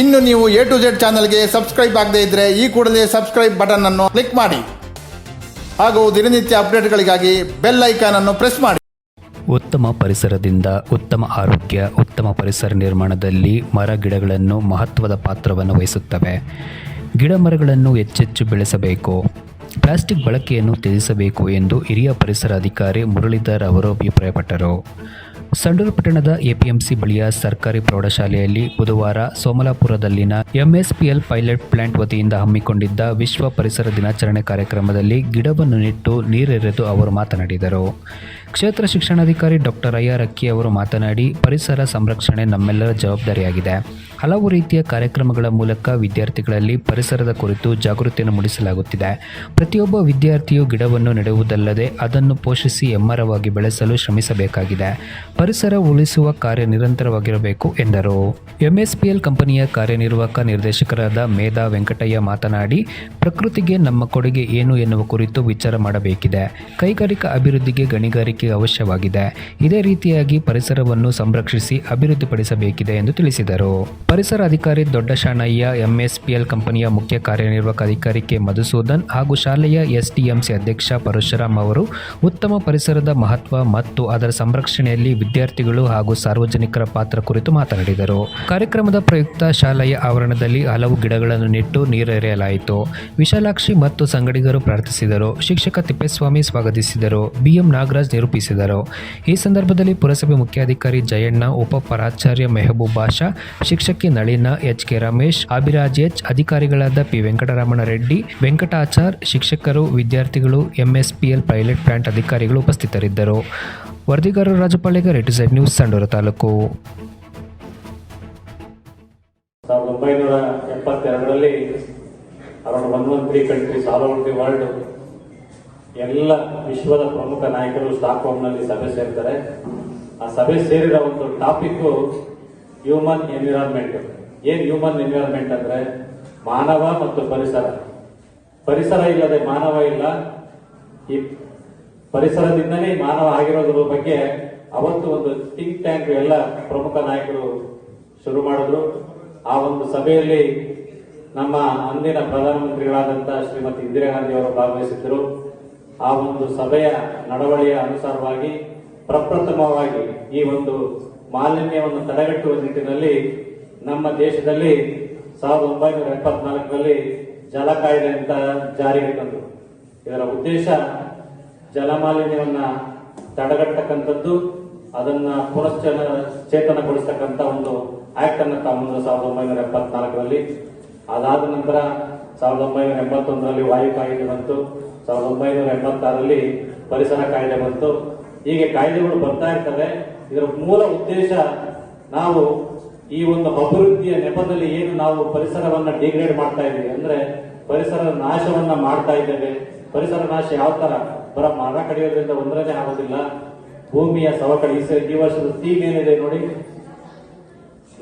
ಇನ್ನು ನೀವು A to Z ಚಾನಲ್ಗೆ ಸಬ್ಸ್ಕ್ರೈಬ್ ಆಗದೇ ಇದ್ದರೆ ಈ ಕೂಡಲೇ ಸಬ್ಸ್ಕ್ರೈಬ್ ಬಟನ್ ಅನ್ನು ಕ್ಲಿಕ್ ಮಾಡಿ. ಹಾಗೂ ದಿನನಿತ್ಯ ಅಪ್ಡೇಟ್ಗಳಿಗಾಗಿ ಬೆಲ್ ಐಕಾನ್ ಅನ್ನು ಪ್ರೆಸ್ ಮಾಡಿ. ಉತ್ತಮ ಪರಿಸರದಿಂದ ಉತ್ತಮ ಆರೋಗ್ಯ, ಉತ್ತಮ ಪರಿಸರ ನಿರ್ಮಾಣದಲ್ಲಿ ಮರ ಗಿಡಗಳನ್ನು ಮಹತ್ವದ ಪಾತ್ರವನ್ನು ವಹಿಸುತ್ತವೆ. ಗಿಡ ಮರಗಳನ್ನು ಹೆಚ್ಚೆಚ್ಚು ಬೆಳೆಸಬೇಕು. ಪ್ಲಾಸ್ಟಿಕ್ ಬಳಕೆಯನ್ನು ತ್ಯಜಿಸಬೇಕು ಎಂದು ಹಿರಿಯ ಪರಿಸರ ಅಧಿಕಾರಿ ಮುರಳೀಧರ್ ಅವರು ಅಭಿಪ್ರಾಯಪಟ್ಟರು ಸಂಡೂರು ಪಟ್ಟಣದ ಎಪಿಎಂಸಿ ಬಳಿಯ ಸರ್ಕಾರಿ ಪ್ರೌಢಶಾಲೆಯಲ್ಲಿ ಬುಧವಾರ ಸೋಮಲಾಪುರದಲ್ಲಿನ ಎಂಎಸ್ಪಿಎಲ್ ಪೈಲಟ್ ಪ್ಲಾಂಟ್ ವತಿಯಿಂದ ಹಮ್ಮಿಕೊಂಡಿದ್ದ ವಿಶ್ವ ಪರಿಸರ ದಿನಾಚರಣೆ ಕಾರ್ಯಕ್ರಮದಲ್ಲಿ ಗಿಡವನ್ನು ನೆಟ್ಟು ನೀರೆರೆದು ಅವರು ಮಾತನಾಡಿದರು. ಕ್ಷೇತ್ರ ಶಿಕ್ಷಣಾಧಿಕಾರಿ ಡಾಕ್ಟರ್ ಅಯ್ಯ ರಕ್ಕಿ ಅವರು ಮಾತನಾಡಿ, ಪರಿಸರ ಸಂರಕ್ಷಣೆ ನಮ್ಮೆಲ್ಲರ ಜವಾಬ್ದಾರಿಯಾಗಿದೆ. ಹಲವು ರೀತಿಯ ಕಾರ್ಯಕ್ರಮಗಳ ಮೂಲಕ ವಿದ್ಯಾರ್ಥಿಗಳಲ್ಲಿ ಪರಿಸರದ ಕುರಿತು ಜಾಗೃತಿಯನ್ನು ಮೂಡಿಸಲಾಗುತ್ತಿದೆ. ಪ್ರತಿಯೊಬ್ಬ ವಿದ್ಯಾರ್ಥಿಯು ಗಿಡವನ್ನು ನೆಡುವುದಲ್ಲದೆ ಅದನ್ನು ಪೋಷಿಸಿ ಎಮ್ಮರವಾಗಿ ಬೆಳೆಸಲು ಶ್ರಮಿಸಬೇಕಾಗಿದೆ. ಪರಿಸರ ಉಳಿಸುವ ಕಾರ್ಯ ನಿರಂತರವಾಗಿರಬೇಕು ಎಂದರು. ಎಂಎಸ್ಪಿಎಲ್ ಕಂಪನಿಯ ಕಾರ್ಯನಿರ್ವಾಹಕ ನಿರ್ದೇಶಕರಾದ ಮೇಧಾ ವೆಂಕಟಯ್ಯ ಮಾತನಾಡಿ, ಪ್ರಕೃತಿಗೆ ನಮ್ಮ ಕೊಡುಗೆ ಏನು ಎನ್ನುವ ಕುರಿತು ವಿಚಾರ ಮಾಡಬೇಕಿದೆ. ಕೈಗಾರಿಕಾ ಅಭಿವೃದ್ಧಿಗೆ ಗಣಿಗಾರಿಕೆ ಅವಶ್ಯವಾಗಿದೆ. ಇದೇ ರೀತಿಯಾಗಿ ಪರಿಸರವನ್ನು ಸಂರಕ್ಷಿಸಿ ಅಭಿವೃದ್ಧಿಪಡಿಸಬೇಕಿದೆ ಎಂದು ತಿಳಿಸಿದರು. ಪರಿಸರ ಅಧಿಕಾರಿ ದೊಡ್ಡ ಶಾಣಯ್ಯ ಎಂಎಸ್ಪಿಎಲ್ ಕಂಪನಿಯ ಮುಖ್ಯ ಕಾರ್ಯನಿರ್ವಾಹಕ ಅಧಿಕಾರಿ ಕೆ. ಮಧುಸೂದನ್ ಹಾಗೂ ಶಾಲೆಯ ಎಸ್ಡಿಎಂಸಿ ಅಧ್ಯಕ್ಷ ಪರಶುರಾಮ್ ಅವರು ಉತ್ತಮ ಪರಿಸರದ ಮಹತ್ವ ಮತ್ತು ಅದರ ಸಂರಕ್ಷಣೆಯಲ್ಲಿ ವಿದ್ಯಾರ್ಥಿಗಳು ಹಾಗೂ ಸಾರ್ವಜನಿಕರ ಪಾತ್ರ ಕುರಿತು ಮಾತನಾಡಿದರು. ಕಾರ್ಯಕ್ರಮದ ಪ್ರಯುಕ್ತ ಶಾಲೆಯ ಆವರಣದಲ್ಲಿ ಹಲವು ಗಿಡಗಳನ್ನು ನೆಟ್ಟು ನೀರೆರೆಯಲಾಯಿತು. ವಿಶಾಲಾಕ್ಷಿ ಮತ್ತು ಸಂಗಡಿಗರು ಪ್ರಾರ್ಥಿಸಿದರು. ಶಿಕ್ಷಕ ತಿಪ್ಪೇಸ್ವಾಮಿ ಸ್ವಾಗತಿಸಿದರು. ಬಿಎಂ ನಾಗರಾಜ್ ನಿರೂಪಿಸಿದರು. ಈ ಸಂದರ್ಭದಲ್ಲಿ ಪುರಸಭೆ ಮುಖ್ಯಾಧಿಕಾರಿ ಜಯಣ್ಣ ಉಪ ಪ್ರಾಚಾರ್ಯ ಮೆಹಬೂಬ್ ಶಿಕ್ಷಕಿ Nalina H K Ramesh, Abhiraj H, ಅಧಿಕಾರಿಗಳಾದ ಪಿ ವೆಂಕಟರಮಣ ರೆಡ್ಡಿ, ವೆಂಕಟಾಚಾರ್, ಶಿಕ್ಷಕರು, ವಿದ್ಯಾರ್ಥಿಗಳು, ಎಂಎಸ್ಪಿಎಲ್, ಪೈಲಟ್ ಪ್ಲಾಂಟ್ ಅಧಿಕಾರಿಗಳು ಉಪಸ್ಥಿತರಿದ್ದರು. ವರದಿಗಾರರು ರಾಜಪಾಳ್ಯಗ ರೆಟಿಸೈಡ್ ನ್ಯೂಸ್ ಸಂಡೂರು ತಾಲೂಕು. ಸಾವಿರದ ಒಂಬೈನೂರ ಎಪ್ಪತ್ತೆರಡರಲ್ಲಿ around one one three countries ಎಲ್ಲ ವಿಶ್ವದ ಪ್ರಮುಖ ನಾಯಕರು ಸ್ಟಾಕ್ಹೋಮ್ನಲ್ಲಿ ಸಭೆ ಸೇರ್ತಾರೆ ಆ ಸಭೆ ಸೇರಿದ ಒಂದು ಟಾಪಿಕ್ ಹ್ಯೂಮನ್ ಎನ್ವಿರಾನ್ಮೆಂಟ್. ಏನ್ ಹ್ಯೂಮನ್ ಎನ್ವಿರಾನ್ಮೆಂಟ್ ಅಂದ್ರೆ ಮಾನವ ಮತ್ತು ಪರಿಸರ. ಪರಿಸರ ಇಲ್ಲದೆ ಮಾನವ ಇಲ್ಲ. ಈ ಪರಿಸರದಿಂದನೇ ಮಾನವ ಆಗಿರೋದ್ರ ಬಗ್ಗೆ ಅವತ್ತು ಒಂದು ಥಿಂಕ್ ಟ್ಯಾಂಕ್ ಎಲ್ಲ ಪ್ರಮುಖ ನಾಯಕರು ಶುರು ಮಾಡಿದ್ರು. ಆ ಒಂದು ಸಭೆಯಲ್ಲಿ ನಮ್ಮ ಅಂದಿನ ಪ್ರಧಾನಮಂತ್ರಿಗಳಾದಂತಹ ಶ್ರೀಮತಿ ಇಂದಿರಾ ಗಾಂಧಿ ಅವರು ಭಾಗವಹಿಸಿದ್ದರು. ಆ ಒಂದು ಸಭೆಯ ನಡವಳಿಯ ಅನುಸಾರವಾಗಿ ಪ್ರಪ್ರಥಮವಾಗಿ ಈ ಒಂದು ಮಾಲಿನ್ಯವನ್ನು ತಡೆಗಟ್ಟುವ ನಿಟ್ಟಿನಲ್ಲಿ ನಮ್ಮ ದೇಶದಲ್ಲಿ ಸಾವಿರದ ಒಂಬೈನೂರ ಎಪ್ಪತ್ನಾಲ್ಕರಲ್ಲಿ ಜಲ ಕಾಯ್ದೆ ಅಂತ ಜಾರಿಗೆ ತಂದರು ಇದರ ಉದ್ದೇಶ ಜಲಮಾಲಿನ್ಯವನ್ನ ತಡೆಗಟ್ಟಕ್ಕಂಥದ್ದು ಅದನ್ನ ಪುನಶ್ಚನ ಚೇತನಗೊಳಿಸ್ತಕ್ಕಂಥ ಒಂದು ಆಕ್ಟ್ ಅನ್ನು ತಗೊಂಡು ಸಾವಿರದ ಒಂಬೈನೂರ ಎಪ್ಪತ್ನಾಲ್ಕರಲ್ಲಿ. ಅದಾದ ನಂತರ ಸಾವಿರದ ಒಂಬೈನೂರ ಎಂಬತ್ತೊಂದರಲ್ಲಿ ವಾಯು ಕಾಯ್ದೆ ಬಂತು. ಸಾವಿರದ ಒಂಬೈನೂರ ಎಂಬತ್ತಾರರಲ್ಲಿ ಪರಿಸರ ಕಾಯ್ದೆ ಬಂತು. ಹೀಗೆ ಕಾಯ್ದೆಗಳು ಬರ್ತಾ ಇರ್ತವೆ. ಇದರ ಮೂಲ ಉದ್ದೇಶ ನಾವು ಈ ಒಂದು ಅಭಿವೃದ್ಧಿಯ ನೆಪದಲ್ಲಿ ಏನು ನಾವು ಪರಿಸರವನ್ನ ಡಿಗ್ರೇಡ್ ಮಾಡ್ತಾ ಇದ್ದೀವಿ ಅಂದ್ರೆ ಪರಿಸರ ನಾಶವನ್ನ ಮಾಡ್ತಾ ಇದ್ದೇವೆ. ಪರಿಸರ ನಾಶ ಯಾವ ತರ? ಬರ ಮರ ಕಡಿಯೋದ್ರಿಂದ ಒಂದರನೇ ಆಗೋದಿಲ್ಲ. ಭೂಮಿಯ ಸವಕಳಿ. ಈ ವರ್ಷದ ಥೀಮ್ ಏನಿದೆ ನೋಡಿ?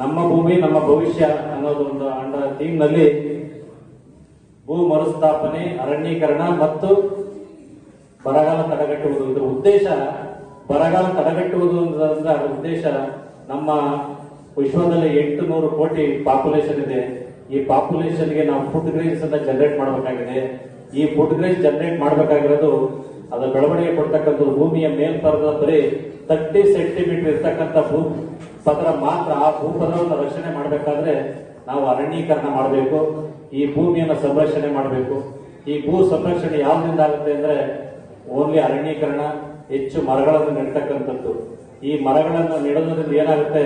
ನಮ್ಮ ಭೂಮಿ, ನಮ್ಮ ಭವಿಷ್ಯ ಅನ್ನೋದು ಒಂದು ಅಂಡ ಥೀಮ್ನಲ್ಲಿ ಭೂ ಮರುಸ್ಥಾಪನೆ, ಅರಣ್ಯೀಕರಣ ಮತ್ತು ಬರಗಾಲ ತಡೆಗಟ್ಟುವುದು. ಇದರ ಉದ್ದೇಶ ಬರಗಾಲ ತಡೆಗಟ್ಟುವುದು ಅನ್ನೋದರಿಂದ ಉದ್ದೇಶ ನಮ್ಮ ವಿಶ್ವದಲ್ಲಿ ಎಂಟು ನೂರು ಕೋಟಿ ಪಾಪ್ಯುಲೇಷನ್ ಇದೆ. ಈ ಪಾಪ್ಯುಲೇಷನ್ಗೆ ನಾವು ಫುಡ್ ಗ್ರೇಸ್ ಅಂತ ಜನರೇಟ್ ಮಾಡಬೇಕಾಗಿದೆ. ಈ ಫುಡ್ ಗ್ರೇಸ್ ಜನರೇಟ್ ಮಾಡಬೇಕಾಗಿರೋದು ಅದರ ಬೆಳವಣಿಗೆ ಕೊಡ್ತಕ್ಕಂಥದ್ದು ಭೂಮಿಯ ಮೇಲ್ಪರದ ಬರೀ ತರ್ಟಿ ಸೆಂಟಿಮೀಟರ್ ಇರ್ತಕ್ಕಂಥ ಭೂ ಪದರ ಮಾತ್ರ ಆ ಭೂಪದರವನ್ನು ರಕ್ಷಣೆ ಮಾಡಬೇಕಾದ್ರೆ ನಾವು ಅರಣ್ಯೀಕರಣ ಮಾಡಬೇಕು, ಈ ಭೂಮಿಯನ್ನು ಸಂರಕ್ಷಣೆ ಮಾಡಬೇಕು. ಈ ಭೂ ಸಂರಕ್ಷಣೆ ಯಾವ್ದಿಂದ ಆಗುತ್ತೆ ಅಂದ್ರೆ ಓನ್ಲಿ ಅರಣ್ಯೀಕರಣ, ಹೆಚ್ಚು ಮರಗಳನ್ನು ನೆಡ್ತಕ್ಕಂಥದ್ದು. ಈ ಮರಗಳನ್ನು ನೆಡೋದ್ರಿಂದ ಏನಾಗುತ್ತೆ?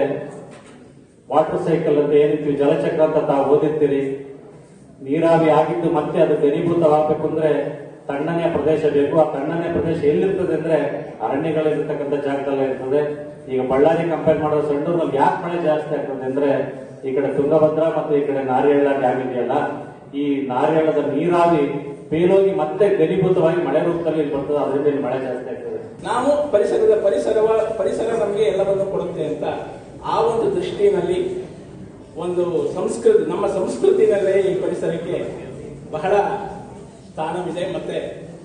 ವಾಟರ್ ಸೈಕಲ್ ಅಂತ ಏನಿರ್ತೀವಿ ಜಲಚಕ್ರ ಅಂತ ತಾವು ಓದಿರ್ತೀರಿ. ನೀರಾವಿ ಆಗಿದ್ದು ಮತ್ತೆ ಅದು ಘನೀಭೂತವಾಗಬೇಕು ಅಂದ್ರೆ ತಣ್ಣನೆಯ ಪ್ರದೇಶ ಬೇಕು. ಆ ತಣ್ಣನೆಯ ಪ್ರದೇಶ ಎಲ್ಲಿರ್ತದೆ ಅಂದ್ರೆ ಅರಣ್ಯಗಳಿರ್ತಕ್ಕಂಥ ಜಾಗದಲ್ಲೇ ಇರ್ತದೆ. ಈಗ ಬಳ್ಳಾರಿ ಕಂಪೇರ್ ಮಾಡೋ ಸಂಡೂರ್ನಲ್ಲಿ ಯಾಕೆ ಮಳೆ ಜಾಸ್ತಿ ಆಗ್ತದೆ ಅಂದ್ರೆ ಈ ಕಡೆ ತುಂಗಭದ್ರಾ ಮತ್ತು ಈ ಕಡೆ ನಾರಿಯಳ್ಳ ಡ್ಯಾಮ್ ಇದೆಯಲ್ಲ, ಈ ನಾರಿಯಳ್ಳದ ನೀರಾವಿ ಬೇರೋಗಿ ಮತ್ತೆ ಘನೀಭೂತವಾಗಿ ಮಳೆ ರೂಪದಲ್ಲಿ ಇಲ್ಲಿ ಬರ್ತದೆ. ಅದರಿಂದ ಇಲ್ಲಿ ಮಳೆ ಜಾಸ್ತಿ ಆಗ್ತದೆ. ನಾವು ಪರಿಸರದ ಪರಿಸರ ಪರಿಸರ ನಮಗೆ ಎಲ್ಲವನ್ನು ಕೊಡುತ್ತೆ ಅಂತ ಆ ಒಂದು ದೃಷ್ಟಿನಲ್ಲಿ ಒಂದು ಸಂಸ್ಕೃತಿ, ನಮ್ಮ ಸಂಸ್ಕೃತಿನಲ್ಲೇ ಈ ಪರಿಸರಕ್ಕೆ ಬಹಳ ಸ್ಥಾನವಿದೆ. ಮತ್ತೆ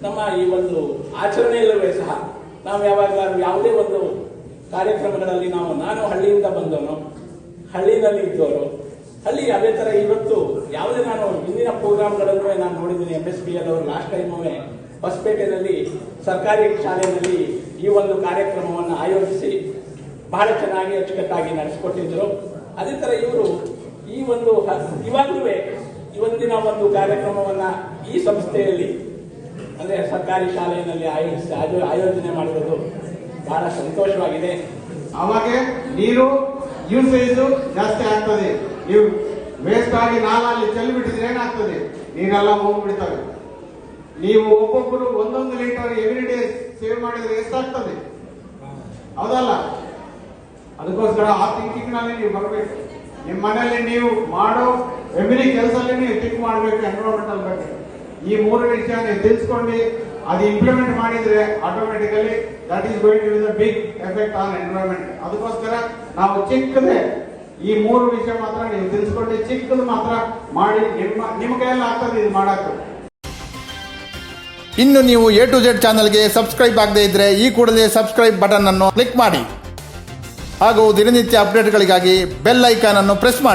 ನಮ್ಮ ಈ ಒಂದು ಆಚರಣೆಯಲ್ಲೂ ಸಹ, ನಾವು ಯಾವಾಗಲಾದ್ರೂ ಯಾವುದೇ ಒಂದು ಕಾರ್ಯಕ್ರಮಗಳಲ್ಲಿ ನಾವು, ನಾನು ಹಳ್ಳಿಯಿಂದ ಬಂದವನು, ಹಳ್ಳಿನಲ್ಲಿ ಇದ್ದವರು ಹಳ್ಳಿ ಅದೇ ತರ ಇವತ್ತು ಯಾವುದೇ ನಾನು ಹಿಂದಿನ ಪ್ರೋಗ್ರಾಮ್ಗಳನ್ನು ನಾನು ನೋಡಿದ್ದೀನಿ ಎಂ ಎಸ್ ಪಿ ಎಲ್ ಅವರು ಲಾಸ್ಟ್ ಟೈಮ್ ಹೊಸಪೇಟೆಯಲ್ಲಿ ಸರ್ಕಾರಿ ಶಾಲೆಯಲ್ಲಿ ಈ ಒಂದು ಕಾರ್ಯಕ್ರಮವನ್ನು ಆಯೋಜಿಸಿ ಬಹಳ ಚೆನ್ನಾಗಿ ಅಚ್ಚುಕಟ್ಟಾಗಿ ನಡೆಸಿಕೊಟ್ಟಿದ್ದರು ಅದೇ ತರ ಇವರು ಈ ಒಂದು ಇವಾಗಲೂ ಇವತ್ತಿನ ಒಂದು ಕಾರ್ಯಕ್ರಮವನ್ನ ಈ ಸಂಸ್ಥೆಯಲ್ಲಿ, ಅಂದ್ರೆ ಸರ್ಕಾರಿ ಶಾಲೆಯಲ್ಲಿ ಆಯೋಜಿಸಿ ಆಯೋಜನೆ ಮಾಡಿರೋದು ಬಹಳ ಸಂತೋಷವಾಗಿದೆ. ಅವಾಗ ನೀರು ಯೂಸೇಜ್ ಜಾಸ್ತಿ ಆಗ್ತದೆ. ನೀವು ವೇಸ್ಟ್ ಆಗಿ ನಾಲಲ್ಲಿ ಚೆಲ್ಲಿ ಬಿಟ್ಟಿದ್ರೆ ಏನಾಗ್ತದೆ? ನೀರೆಲ್ಲ ಹೋಗ್ಬಿಡ್ತವೆ. ನೀವು ಒಬ್ಬೊಬ್ಬರು ಒಂದೊಂದು ಲೀಟರ್ ಎವ್ರಿ ಡೇ ಸೇವ್ ಮಾಡಿದ್ರೆ ಎಷ್ಟಾಗ್ತದೆ? ಹೌದಲ್ಲ? ಅದಕ್ಕೋಸ್ಕರ ಆ ಥಿಂಕಿಂಗ್ನಲ್ಲಿ ನೀವು ಬರಬೇಕು. ನಿಮ್ಮ ಮನೆಯಲ್ಲಿ ನೀವು ಮಾಡೋ ಎವ್ರಿ ಕೆಲಸದಲ್ಲಿ ಟಿಕ್ ಮಾಡಬೇಕು ಎನ್ವಿರಾನ್ಮೆಂಟಲ್ ಬಗ್ಗೆ. ಈ ಮೂರು ವಿಷಯ ನೀವು ತಿಳಿಸ್ಕೊಂಡು ಅದು ಇಂಪ್ಲಿಮೆಂಟ್ ಮಾಡಿದ್ರೆ automatically that is going to big effect on environment ಅದಕ್ಕೋಸ್ಕರ ನಾವು ಚಿಕ್ಕದೇ ಈ ಮೂರು ವಿಷಯ ಮಾತ್ರ ನೀವು ತಿಳಿಸ್ಕೊಂಡು ಚಿಕ್ಕದು ಮಾತ್ರ ಮಾಡಿ, ನಿಮ್ಮ ನಿಮ್ಮ ಕೈಯಲ್ಲಿ ಆಗ್ತದೆ ಇದು ಮಾಡಕ್ಕೆ. ಇನ್ನು ನೀವು ಎ ಟು ಜೆಡ್ ಚಾನಲ್ಗೆ ಸಬ್ಸ್ಕ್ರೈಬ್ ಆಗದೇ ಇದ್ದರೆ ಈ ಕೂಡಲೇ ಸಬ್ಸ್ಕ್ರೈಬ್ ಬಟನ್ ಅನ್ನು ಕ್ಲಿಕ್ ಮಾಡಿ. ಹಾಗೂ ದಿನನಿತ್ಯ ಅಪ್ಡೇಟ್ಗಳಿಗಾಗಿ ಬೆಲ್ ಐಕಾನ್ ಅನ್ನು ಪ್ರೆಸ್ ಮಾಡಿ.